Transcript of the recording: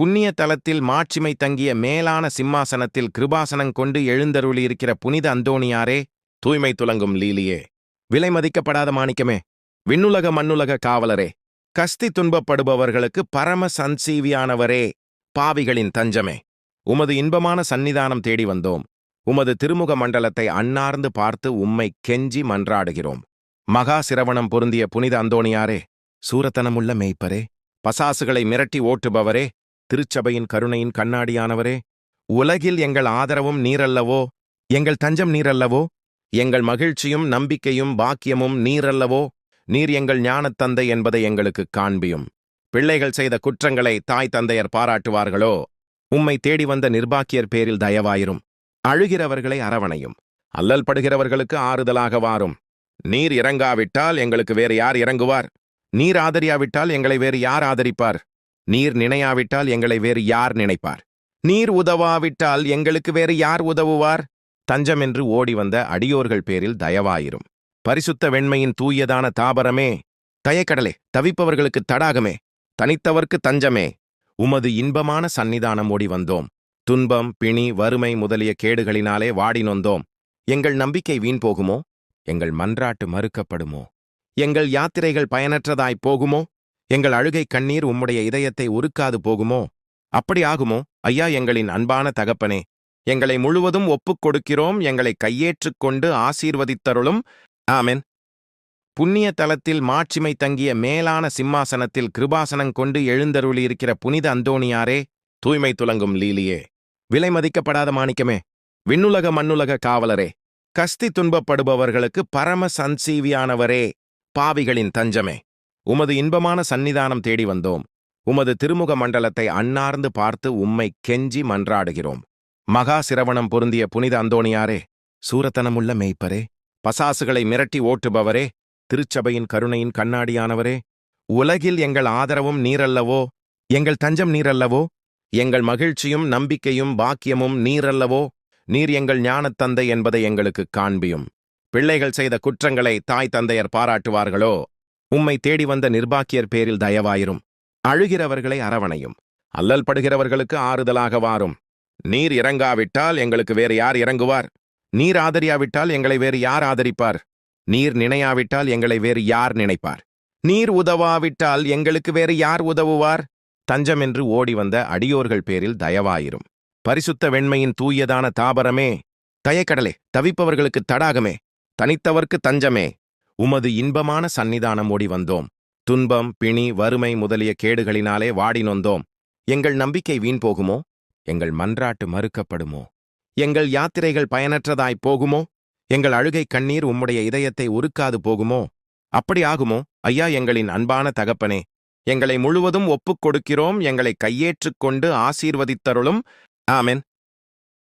புண்ணிய தலத்தில் மாட்சிமை தங்கிய மேலான சிம்மாசனத்தில் கிருபாசனம் கொண்டு எழுந்தருளியிருக்கிற புனித அந்தோணியாரே தூய்மை துலங்கும் லீலியே. விலை மதிக்கப்படாத மாணிக்கமே விண்ணுலக மண்ணுலக காவலரே கஸ்தி துன்பப்படுபவர்களுக்கு பரம சஞ்சீவியானவரே பாவிகளின் தஞ்சமே. உமது இன்பமான சந்நிதானம் தேடி வந்தோம். உமது திருமுக மண்டலத்தை அன்னார்ந்து பார்த்து உம்மை கெஞ்சி மன்றாடுகிறோம். மகா சிரவணம் பொருந்திய புனித அந்தோணியாரே சூரத்தனமுள்ள மேய்ப்பரே பசாசுகளை மிரட்டி ஓட்டுபவரே திருச்சபையின் கருணையின் கண்ணாடியானவரே உலகில் எங்கள் ஆதரவும் நீரல்லவோ? எங்கள் தஞ்சம் நீரல்லவோ? எங்கள் மகிழ்ச்சியும் நம்பிக்கையும் பாக்கியமும் நீரல்லவோ? நீர் எங்கள் ஞானத் தந்தை என்பதை எங்களுக்கு காண்பியும். பிள்ளைகள் செய்த குற்றங்களை தாய் தந்தையர் பாராட்டுவார்களோ? உம்மை தேடி வந்த நிர்பாக்கியர் பேரில் தயவாயிரும். அழுகிறவர்களை அரவணையும். அல்லல் படுகிறவர்களுக்கு ஆறுதலாக வாரும். நீர் இறங்காவிட்டால் எங்களுக்கு வேறு யார் இறங்குவார்? நீர் ஆதரியாவிட்டால் எங்களை வேறு யார் ஆதரிப்பார்? நீர் நினையாவிட்டால் எங்களை வேறு யார் நினைப்பார்? நீர் உதவாவிட்டால் எங்களுக்கு வேறு யார் உதவுவார்? தஞ்சமென்று ஓடி வந்த அடியோர்கள் பேரில் தயவாயிரும். பரிசுத்த வெண்மையின் தூயதான தாபரமே தயக்கடலே தவிப்பவர்களுக்கு தடாகமே தனித்தவர்க்கு தஞ்சமே. உமது இன்பமான சந்நிதானம் ஓடி வந்தோம். துன்பம் பிணி வறுமை முதலிய கேடுகளினாலே வாடி நொந்தோம். எங்கள் நம்பிக்கை வீண் போகுமோ? எங்கள் மன்றாட்டு மறுக்கப்படுமோ? எங்கள் யாத்திரைகள் பயனற்றதாய் போகுமோ? எங்கள் அழுகை கண்ணீர் உம்முடைய இதயத்தை உருக்காது போகுமோ? அப்படி ஆகுமோ? ஐயா எங்களின் அன்பான தகப்பனே எங்களை முழுவதும் ஒப்புக் கொடுக்கிறோம் எங்களை கையேற்றுக் கொண்டு ஆசீர்வதித்தருளும். ஆமென். புண்ணிய தலத்தில் மாட்சிமை தங்கிய மேலான சிம்மாசனத்தில் கிருபாசனம் கொண்டு எழுந்தருளியிருக்கிற புனித அந்தோணியாரே தூய்மை துலங்கும் லீலியே. விலை மதிக்கப்படாத மாணிக்கமே விண்ணுலக மண்ணுலக காவலரே கஸ்தி துன்பப்படுபவர்களுக்கு பரம சஞ்சீவியானவரே பாவிகளின் தஞ்சமே. உமது இன்பமான சந்நிதானம் தேடி வந்தோம். உமது திருமுக மண்டலத்தை அன்னார்ந்து பார்த்து உம்மை கெஞ்சி மன்றாடுகிறோம். மகா சிரவணம் பொருந்திய புனித அந்தோணியாரே சூரத்தனமுள்ள மேய்ப்பரே பசாசுகளை மிரட்டி ஓட்டுபவரே திருச்சபையின் கருணையின் கண்ணாடியானவரே உலகில் எங்கள் ஆதரவும் நீரல்லவோ? எங்கள் தஞ்சம் நீரல்லவோ? எங்கள் மகிழ்ச்சியும் நம்பிக்கையும் பாக்கியமும் நீரல்லவோ? நீர் எங்கள் ஞானத் தந்தை என்பதை எங்களுக்கு காண்பியும். பிள்ளைகள் செய்த குற்றங்களை தாய் தந்தையர் பாராட்டுவார்களோ? உம்மை தேடி வந்த நிர்பாக்கியர் பேரில் தயவாயிரும். அழுகிறவர்களை அரவணையும். அல்லல் படுகிறவர்களுக்கு ஆறுதலாக வாரும். நீர் இறங்காவிட்டால் எங்களுக்கு வேறு யார் இறங்குவார்? நீர் ஆதரியாவிட்டால் எங்களை வேறு யார் ஆதரிப்பார்? நீர் நினையாவிட்டால் எங்களை வேறு யார் நினைப்பார்? நீர் உதவாவிட்டால் எங்களுக்கு வேறு யார் உதவுவார்? தஞ்சமென்று ஓடி வந்த அடியோர்கள் பேரில் தயவாயிரும். பரிசுத்த வெண்மையின் தூயதான தாபரமே. தயக்கடலே தவிப்பவர்களுக்கு தடாகமே. தனித்தவர்க்கு தஞ்சமே. உமது இன்பமான சந்நிதானம் ஓடி வந்தோம். துன்பம் பிணி வறுமை முதலிய கேடுகளினாலே வாடி நொந்தோம். எங்கள் நம்பிக்கை வீண் போகுமோ? எங்கள் மன்றாட்டு மறுக்கப்படுமோ? எங்கள் யாத்திரைகள் பயனற்றதாய் போகுமோ? எங்கள் அழுகை கண்ணீர் உம்முடைய இதயத்தை உருக்காது போகுமோ? அப்படி ஆகுமோ? ஐயா எங்களின் அன்பான தகப்பனே எங்களை முழுவதும் ஒப்புக் கொடுக்கிறோம். எங்களை கையேற்றுக் கொண்டு ஆசீர்வதித்தருளும். ஆமென்.